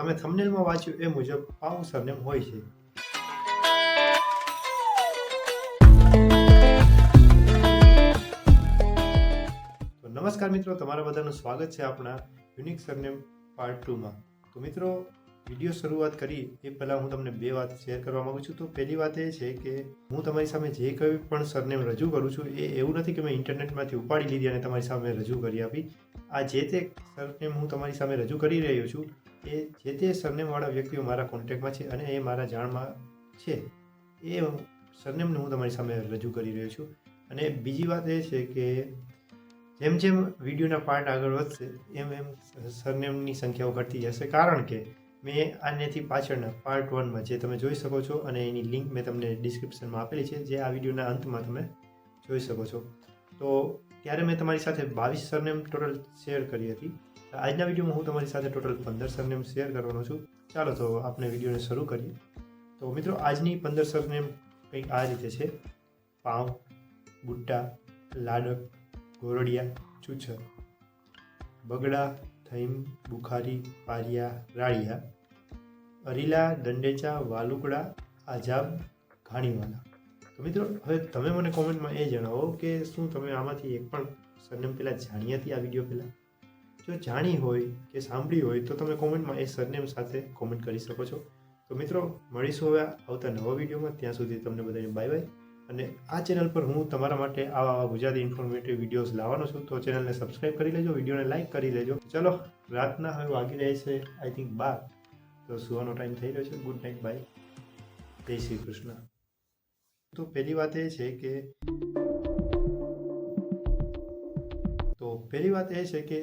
તમે થંબનેલમાં વાંચ્યું એ મુજબ આવું સરનેમ હોય છે. તો નમસ્કાર મિત્રો, તમારા બધાનું સ્વાગત છે આપણા યુનિક સરનેમ પાર્ટ ટુમાં તો મિત્રો વીડિયો શરૂઆત કરી, એ પહેલાં હું તમને બે વાત શેર કરવા માગું છું. તો પહેલી વાત એ છે કે હું તમારી સામે જે કંઈ પણ સરનેમ રજૂ કરું છું, એ એવું નથી કે મેં ઇન્ટરનેટમાંથી ઉપાડી લીધી અને તમારી સામે રજૂ કરી આપી. આ જે તે સરનેમ હું તમારી સામે રજૂ કરી રહ્યો છું એ જે તે સરનેમવાળા વ્યક્તિઓ મારા કોન્ટેક્ટમાં છે અને એ મારા જાણમાં છે, એ સરનેમને હું તમારી સામે રજૂ કરી રહ્યો છું. અને બીજી વાત એ છે કે જેમ જેમ વિડીયોના પાર્ટ આગળ વધશે, એમ એમ સરનેમની સંખ્યાઓ ઘટતી જશે. કારણ કે મેં આનેથી પાછળના પાર્ટ વનમાં જે તમે જોઈ શકો છો અને એની લિંક મેં તમને ડિસ્ક્રિપ્શનમાં આપેલી છે, જે આ વિડીયોના અંતમાં તમે જોઈ શકો છો. તો ત્યારે મેં તમારી સાથે બાવીસ સરનેમ ટોટલ શેર કરી હતી. આજના વિડીયોમાં હું તમારી સાથે ટોટલ પંદર સરનેમ શેર કરવાનો છું. ચાલો તો આપણે વિડીયોને શરૂ કરીએ. તો મિત્રો, આજની પંદર સરનેમ કંઈક આ રીતે છે. પાવ બુટ્ટા લાડક, ગોરડિયા, ચૂછર, બગડા, થઈમ, બુખારી, પારિયા, રાળિયા, અરીલા, દંડેચા, વાલુકડા, આજાબ, ઘાણીવાલા. તો મિત્રો, હવે તમે મને કોમેન્ટમાં એ જણાવો કે શું તમે આમાંથી એક પણ સરનેમ પહેલાં જાણી હતી આ વીડિયો પહેલાં જો જાણી હોય કે સાંભળી હોય તો તમે કોમેન્ટમાં એ સરનેમ સાથે કોમેન્ટ કરી શકો છો. તો મિત્રો, મળીશું હવે આવતા નવા વિડીયોમાં ત્યાં સુધી તમને બધાને બાય બાય અને આ ચેનલ પર હું તમારા માટે આવા આવા ગુજરાતી ઇન્ફોર્મેટિવ વિડીયોઝ લાવવાનો છું. તો ચેનલને સબસ્ક્રાઈબ કરી લેજો વિડીયોને લાઇક કરી લેજો. ચલો, રાતના હવે વાગી રહી છે આઈ થિંક બાર. તો સુવાનો ટાઈમ થઈ રહ્યો છે. ગુડ નાઇટ બાય જય શ્રી કૃષ્ણ. તો પહેલી વાત એ છે કે તો પહેલી વાત એ છે કે